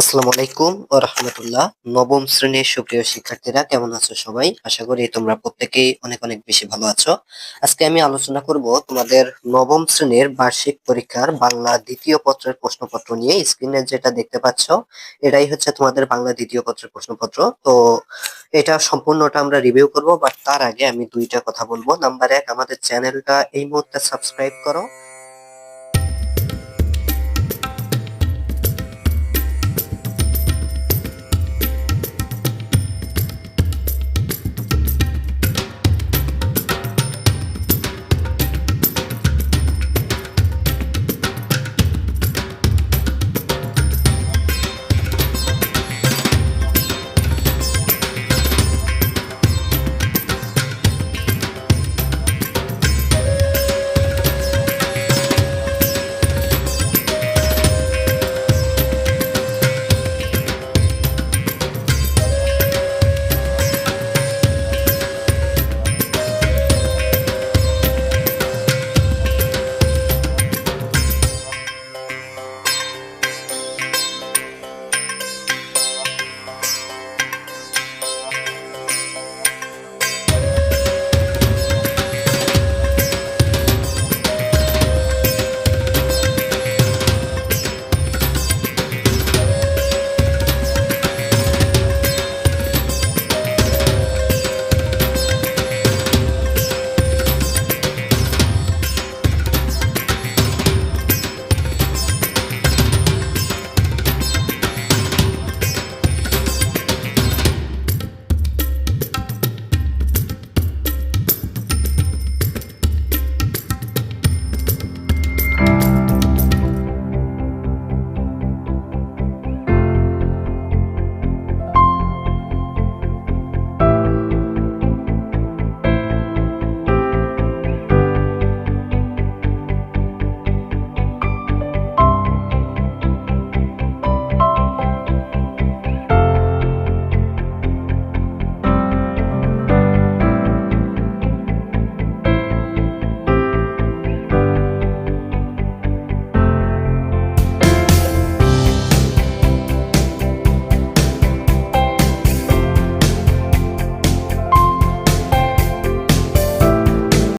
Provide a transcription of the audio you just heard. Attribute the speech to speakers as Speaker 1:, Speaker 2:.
Speaker 1: আসসালামু আলাইকুম ও রহমতুল্লাহ। নবম শ্রেণির সুপ্রিয় শিক্ষার্থীরা, কেমন আছো সবাই? আশা করি তোমরা প্রত্যেকেই অনেক অনেক বেশি ভালো আছো। আজকে আমি আলোচনা করব তোমাদের নবম শ্রেণির বার্ষিক পরীক্ষার বাংলা দ্বিতীয় পত্রের প্রশ্নপত্র নিয়ে। স্ক্রিনে যেটা দেখতে পাচ্ছ, এটাই হচ্ছে তোমাদের বাংলা দ্বিতীয় পত্রের প্রশ্নপত্র। তো এটা সম্পূর্ণটা আমরা রিভিউ করব বাট তার আগে আমি দুইটা কথা বলব। নাম্বার এক, আমাদের চ্যানেলটা এই মুহূর্তে সাবস্ক্রাইব করো।